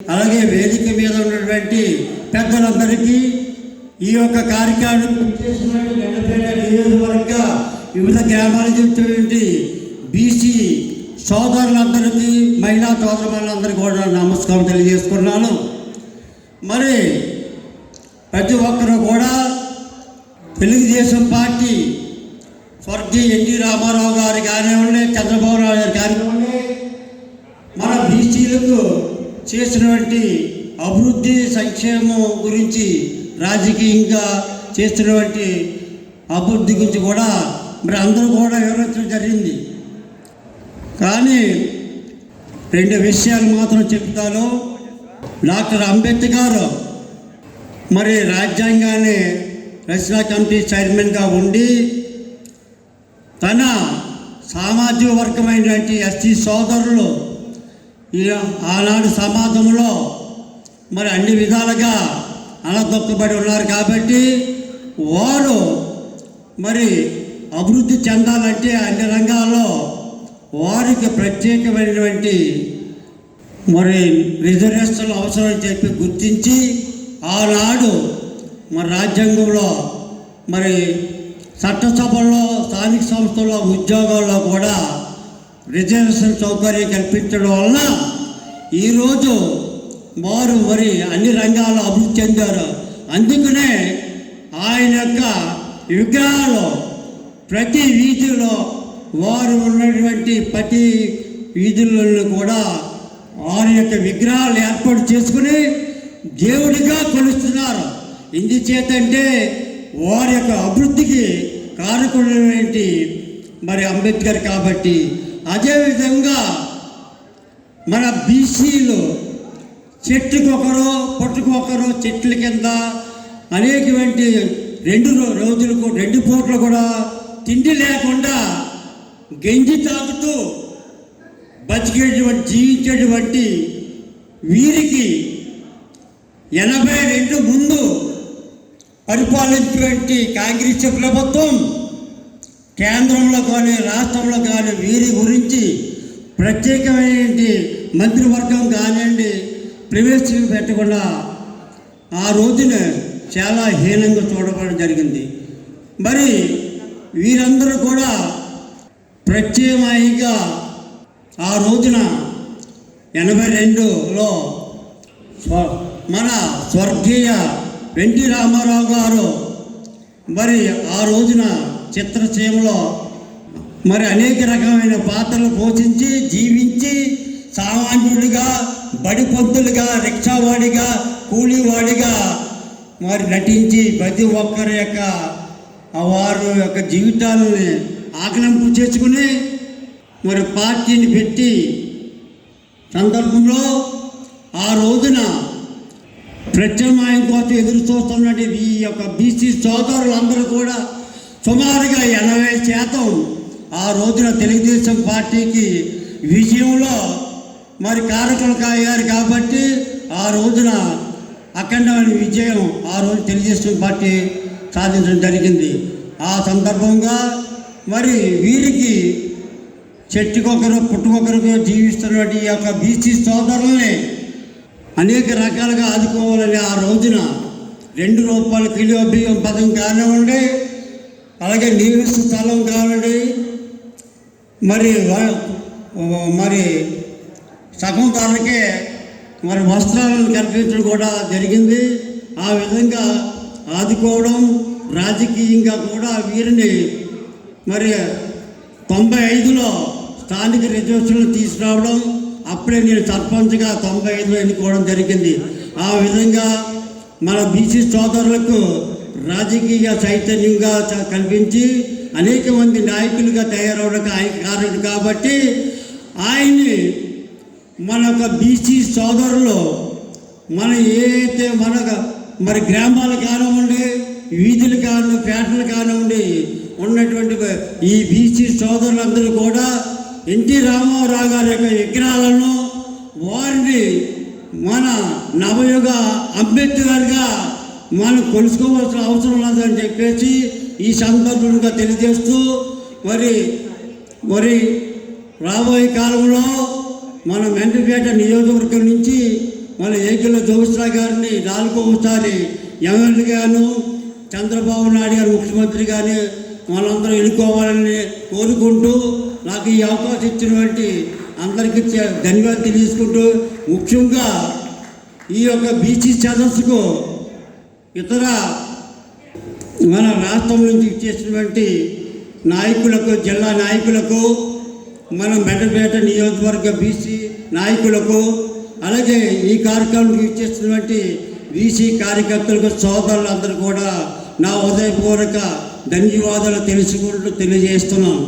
అలాగే వేదిక మీద ఉన్నటువంటి పెద్దలందరికీ ఈ యొక్క కార్యక్రమం నియోజకవర్గ వివిధ గ్రామాల చెప్తున్నటువంటి బీసీ సోదరులందరికీ మహిళా సోదరులందరికీ కూడా నమస్కారం తెలియజేసుకున్నాను మరి ప్రతి ఒక్కరూ కూడా తెలుగుదేశం పార్టీ స్వర్గీయ ఎన్టీ రామారావు గారు కానివ్వండి చంద్రబాబు నాయుడు గారు కానివ్వండి మన బీసీలకు చేసినటువంటి అభివృద్ధి సంక్షేమం గురించి రాజకీయంగా చేస్తున్నటువంటి అభివృద్ధి గురించి కూడా మరి అందరూ కూడా వివరించడం జరిగింది. కానీ రెండు విషయాలు మాత్రం చెప్తాను. డాక్టర్ అంబేద్కర్ మరి రాజ్యాంగాన్ని రచనా కమిటీ చైర్మన్గా ఉండి తన సామాజిక వర్గమైనటువంటి ఎస్టీ సోదరులు ఆనాడు సమాజంలో మరి అన్ని విధాలుగా అణదొక్కబడి ఉన్నారు కాబట్టి వారు మరి అభివృద్ధి చెందాలంటే అన్ని రంగాల్లో వారికి ప్రత్యేకమైనటువంటి మరి రిజర్వేషన్లు అవసరం అని చెప్పి గుర్తించి ఆనాడు మరి రాజ్యాంగంలో మరి చట్టసభల్లో స్థానిక సంస్థల్లో ఉద్యోగాల్లో కూడా రిజర్వేషన్ సౌకర్యం కల్పించడం వలన ఈరోజు వారు మరి అన్ని రంగాల్లో అభివృద్ధి చెందారు. అందుకనే ఆయన యొక్క విగ్రహాలు ప్రతి వీధిలో వారు ఉన్నటువంటి ప్రతి వీధులలో కూడా వారి యొక్క విగ్రహాలు ఏర్పాటు చేసుకుని దేవుడిగా కొలుస్తున్నారు. ఎందుచేతంటే వారి యొక్క అభివృద్ధికి కారకుడైనటువంటి మరి అంబేద్కర్ కాబట్టి అదేవిధంగా మన బీసీలు చెట్టుకొకరు పట్టుకొకరు చెట్ల కింద అనేకటువంటి రెండు రోజులకు రెండు పూటలు కూడా తిండి లేకుండా గంజి తాగుతూ బతికేటువంటి జీవించేటువంటి వీరికి ఎనభై రెండు ముందు పరిపాలించినటువంటి కాంగ్రెస్ ప్రభుత్వం కేంద్రంలో కానీ రాష్ట్రంలో కానీ వీరి గురించి ప్రత్యేకమైనటువంటి మంత్రివర్గం కానివ్వండి ప్రవేశం పెట్టకుండా ఆ రోజున చాలా హీనంగా చూడబడడం జరిగింది. మరి వీరందరూ కూడా ప్రత్యేకంగా ఆ రోజున ఎనభై రెండులో స్వ- మన స్వర్గీయ వెంటి రామారావు గారు మరి ఆ రోజున చిత్రసీమలో మరి అనేక రకమైన పాత్రలు పోషించి జీవించి సామాన్యుడిగా బడిపొద్దులుగా రిక్షావాడిగా కూలీవాడిగా మరి నటించి ప్రతి ఒక్కరి యొక్క వారు వారి యొక్క జీవితాలని ఆకలింపు చేసుకుని మరి పార్టీని పెట్టి సందర్భంలో ఆ రోజున ప్రత్యామ్నాయం కోసం ఎదురు చూస్తున్నటువంటి ఈ యొక్క బీసీ సోదరులందరూ కూడా సుమారుగా ఎనభై శాతం ఆ రోజున తెలుగుదేశం పార్టీకి విజయంలో మరి కారకులకు అయ్యారు కాబట్టి ఆ రోజున అఖండమైన విజయం ఆ రోజు తెలుగుదేశం పార్టీ సాధించడం జరిగింది. ఆ సందర్భంగా మరి వీరికి చెట్టుకొకరు పుట్టుకొకరు జీవిస్తున్నటువంటి ఈ యొక్క బీసీ సోదరుల్ని అనేక రకాలుగా ఆదుకోవాలని ఆ రోజున రెండు రూపాయల కిలో బియ్యం పదం కానివ్వండి అలాగే నివేశ స్థలం కానివ్వండి మరి వ- మరి సగం ధరకే మరి వస్త్రాలను కల్పించడం కూడా జరిగింది. ఆ విధంగా ఆదుకోవడం రాజకీయంగా కూడా వీరిని మరి తొంభై ఐదులో స్థానిక రిజర్వేషన్లు తీసుకురావడం అప్పుడే నేను సర్పంచ్గా తొంభై ఐదులో ఎన్నుకోవడం జరిగింది. ఆ విధంగా మన బీసీ సోదరులకు రాజకీయ చైతన్యంగా కనిపించి కల్పించి అనేక మంది నాయకులుగా తయారవడానికి ఆయన కారణం కాబట్టి ఆయన్ని మన యొక్క బీసీ సోదరులు మన ఏదైతే మన మరి గ్రామాలు కానివ్వండి వీధులు కాను పేటలు కానివ్వండి ఉన్నటువంటి ఈ బీసీ సోదరులందరూ కూడా ఎన్టీ రామారావు గారి యొక్క విగ్రహాలను వారిని మన నవయుగ అంబేద్కర్గా మనం కొలుసుకోవాల్సిన అవసరం లేదని చెప్పేసి ఈ సందర్భంగా తెలియజేస్తూ మరి మరి రాబోయే కాలంలో మన మెండపేట నియోజకవర్గం నుంచి మన ఏకిల జోగిశ్రా గారిని నాలుగోసారి ఎమ్మెల్యేగాను చంద్రబాబు నాయుడు గారు ముఖ్యమంత్రి గారిని మనందరం ఎన్నుకోవాలని కోరుకుంటూ నాకు ఈ అవకాశం ఇచ్చినటువంటి అందరికీ చ- ధన్యవాదాలు తెలియజేసుకుంటూ ముఖ్యంగా ఈ యొక్క బీసీ సదస్సుకు ఇతర మన రాష్ట్రం నుంచి ఇచ్చేసినటువంటి నాయకులకు జిల్లా నాయకులకు మన మెడపేట నియోజకవర్గ బీసీ నాయకులకు అలాగే ఈ కార్యక్రమం ఇచ్చేసినటువంటి బీసీ కార్యకర్తలకు సోదరులందరూ కూడా నా ఉదయపూర్వక ధన్యవాదాలు తెలుసుకుంటూ తెలియజేస్తున్నాను.